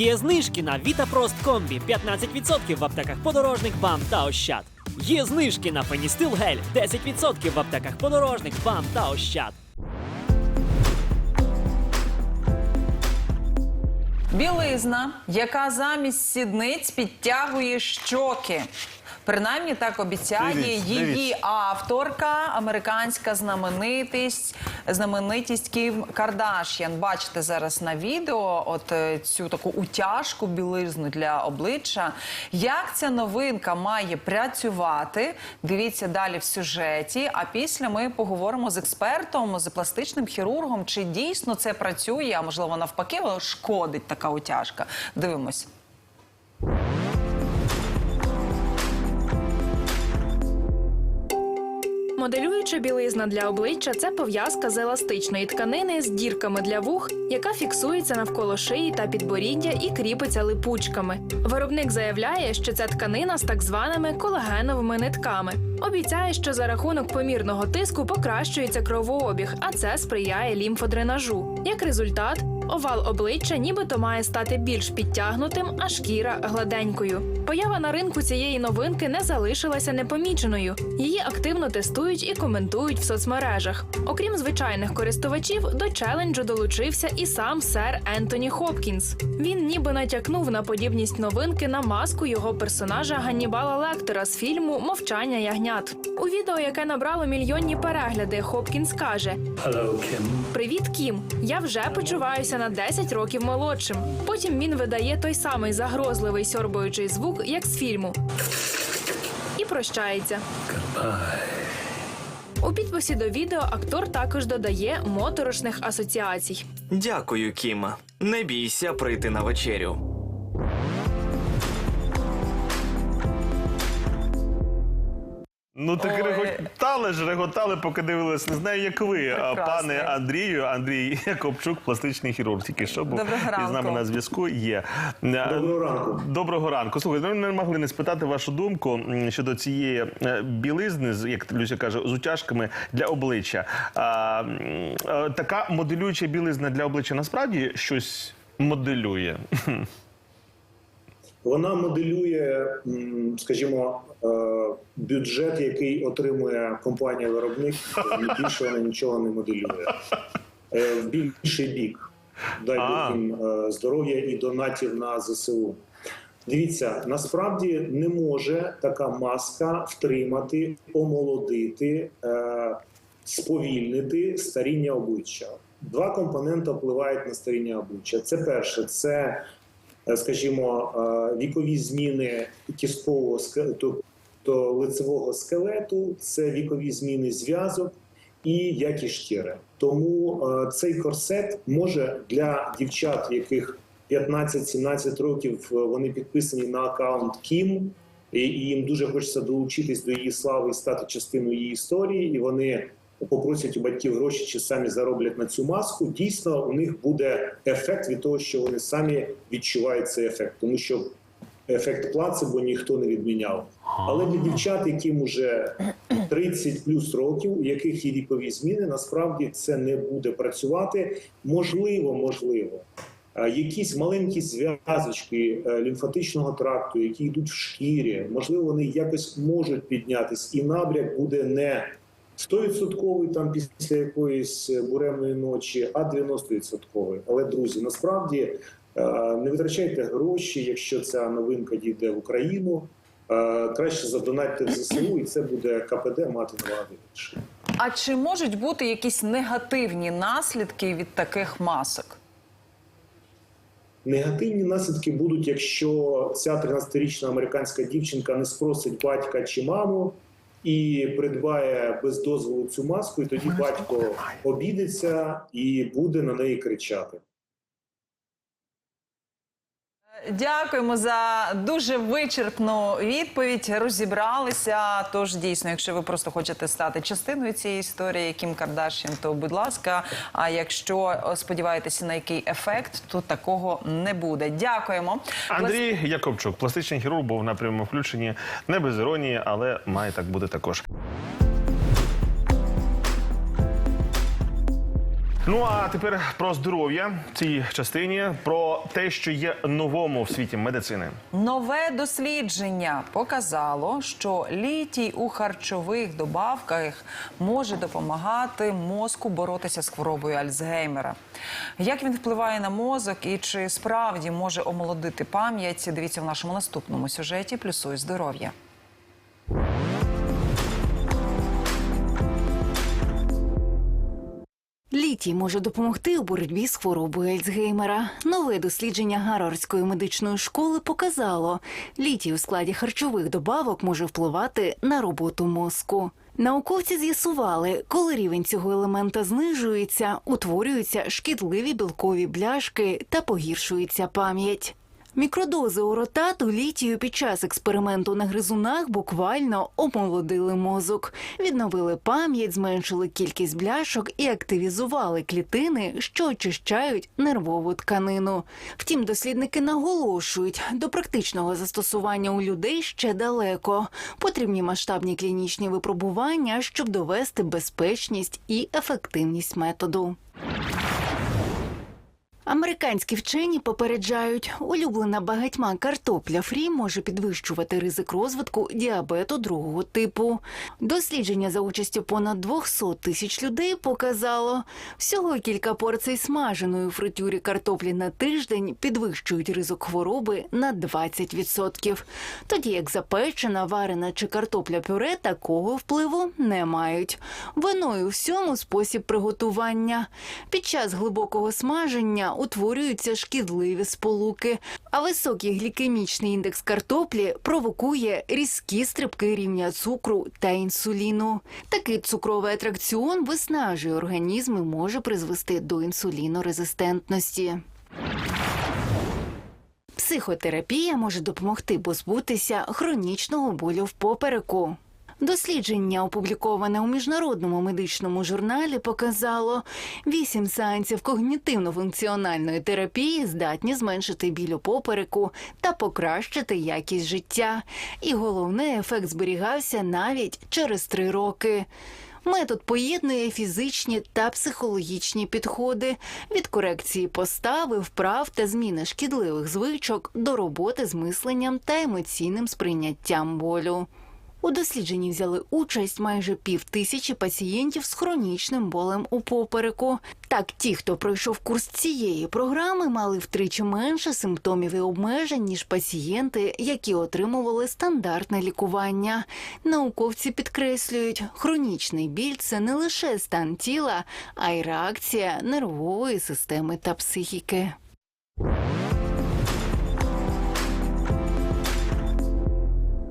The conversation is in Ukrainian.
Є знижки на VitaProst Комбі 15% в аптеках подорожник, БАМ та Ощад. Є знижки на Феністил Гель 10% в аптеках подорожник, БАМ та Ощад. Білизна, яка замість сідниць підтягує щоки. Принаймні так обіцяє Дивіться, її дивіться. авторка, американська знаменитість, знаменитість Кім Кардаш'ян. Бачите зараз на відео от е, цю таку утяжку білизну для обличчя. Як ця новинка має працювати? Дивіться далі в сюжеті. А після ми поговоримо з експертом, з пластичним хірургом, чи дійсно це працює, а можливо навпаки, шкодить така утяжка. Дивимось. Моделююча білизна для обличчя це пов'язка з еластичної тканини з дірками для вух, яка фіксується навколо шиї та підборіддя і кріпиться липучками. Виробник заявляє, що ця тканина з так званими колагеновими нитками. Обіцяє, що за рахунок помірного тиску покращується кровообіг, а це сприяє лімфодренажу. Як результат, овал обличчя нібито має стати більш підтягнутим, а шкіра гладенькою. Поява на ринку цієї новинки не залишилася непоміченою. Її активно тестують і коментують в соцмережах. Окрім звичайних користувачів, до челенджу долучився і сам сер Ентоні Хопкінс. Він ніби натякнув на подібність новинки на маску його персонажа Ганнібала Лектора з фільму Мовчання ягнят. У відео, яке набрало мільйонні перегляди, Хопкінс каже: Привіт, Кім. Я вже почуваюся на 10 років молодшим. Потім він видає той самий загрозливий сьорбаючий звук, як з фільму. І прощається. У підписі до відео актор також додає моторошних асоціацій. Дякую, Кіма. Не бійся прийти на вечерю. Ну так Ой. реготали ж, реготали, поки дивились. Не знаю, як ви, а, Прекрасний. пане Андрію. Андрій Якобчук, пластичний хірург. Тільки що був Доброго і з нами ранку. на зв'язку. Є Доброго ранку. Доброго ранку. Слухайте, ну, не могли не спитати вашу думку м, щодо цієї е, білизни, з- як Люся каже, з утяжками для обличчя. А, м, е, така моделююча білизна для обличчя насправді щось моделює. Вона моделює, скажімо, е, бюджет, який отримує компанія-виробник. Більше вона нічого не моделює. Е, В більший бік. Дай Бог їм е, здоров'я і донатів на ЗСУ. Дивіться, насправді не може така маска втримати, омолодити, сповільнити старіння обличчя. Два компоненти впливають на старіння обличчя. Це перше, це скажімо, е, вікові зміни кісткового тобто лицевого скелету, це вікові зміни зв'язок і якість шкіри. Тому е, цей корсет може для дівчат, яких 15-17 років е, вони підписані на аккаунт Кім, і їм дуже хочеться долучитись до її слави і стати частиною її історії, і вони попросять у батьків гроші чи самі зароблять на цю маску. Дійсно, у них буде ефект від того, що вони самі відчувають цей ефект, тому що ефект плацебо ніхто не відміняв. Але для дівчат, яким уже 30 плюс років, у яких є вікові зміни, насправді це не буде працювати. Можливо, можливо. Якісь маленькі зв'язочки е, лімфатичного тракту, які йдуть в шкірі, можливо, вони якось можуть піднятись, і набряк буде не 100% там після якоїсь буремної ночі, а 90%. Але друзі, насправді е, не витрачайте гроші, якщо ця новинка дійде в Україну. Е, Краще задонатьте в ЗСУ, і це буде КПД мати набагато більше. А чи можуть бути якісь негативні наслідки від таких масок? Негативні наслідки будуть, якщо ця 13-річна американська дівчинка не спросить батька чи маму і придбає без дозволу цю маску, і тоді батько обідеться і буде на неї кричати. Дякуємо за дуже вичерпну відповідь. Розібралися. Тож дійсно, якщо ви просто хочете стати частиною цієї історії, Кім Кардашін, то будь ласка. А якщо сподіваєтеся на який ефект, то такого не буде. Дякуємо. Андрій Якобчук, пластичний хірург, був на прямому включенні не без іронії, але має так бути також. Ну а тепер про здоров'я цій частині, про те, що є новому в світі медицини. Нове дослідження показало, що літій у харчових добавках може допомагати мозку боротися з хворобою Альцгеймера. Як він впливає на мозок і чи справді може омолодити пам'ять? Дивіться в нашому наступному сюжеті. Плюсуй здоров'я. Літій може допомогти у боротьбі з хворобою Альцгеймера. Нове дослідження Гарвардської медичної школи показало, літій у складі харчових добавок може впливати на роботу мозку. Науковці з'ясували, коли рівень цього елемента знижується, утворюються шкідливі білкові бляшки та погіршується пам'ять. Мікродози уротату літію під час експерименту на гризунах буквально омолодили мозок, відновили пам'ять, зменшили кількість бляшок і активізували клітини, що очищають нервову тканину. Втім, дослідники наголошують, до практичного застосування у людей ще далеко. Потрібні масштабні клінічні випробування, щоб довести безпечність і ефективність методу. Американські вчені попереджають, улюблена багатьма картопля фрі може підвищувати ризик розвитку діабету другого типу. Дослідження за участю понад 200 тисяч людей показало, всього кілька порцій смаженої у фритюрі картоплі на тиждень підвищують ризик хвороби на 20%. Тоді як запечена, варена чи картопля пюре такого впливу не мають. Виною всьому спосіб приготування. Під час глибокого смаження утворюються шкідливі сполуки, а високий глікемічний індекс картоплі провокує різкі стрибки рівня цукру та інсуліну. Такий цукровий атракціон виснажує організм і може призвести до інсулінорезистентності. Психотерапія може допомогти позбутися хронічного болю в попереку. Дослідження, опубліковане у міжнародному медичному журналі, показало, вісім сеансів когнітивно-функціональної терапії здатні зменшити біль у попереку та покращити якість життя. І головне, ефект зберігався навіть через три роки. Метод поєднує фізичні та психологічні підходи від корекції постави, вправ та зміни шкідливих звичок до роботи з мисленням та емоційним сприйняттям болю. У дослідженні взяли участь майже пів тисячі пацієнтів з хронічним болем у попереку. Так, ті, хто пройшов курс цієї програми, мали втричі менше симптомів і обмежень, ніж пацієнти, які отримували стандартне лікування. Науковці підкреслюють, хронічний біль це не лише стан тіла, а й реакція нервової системи та психіки.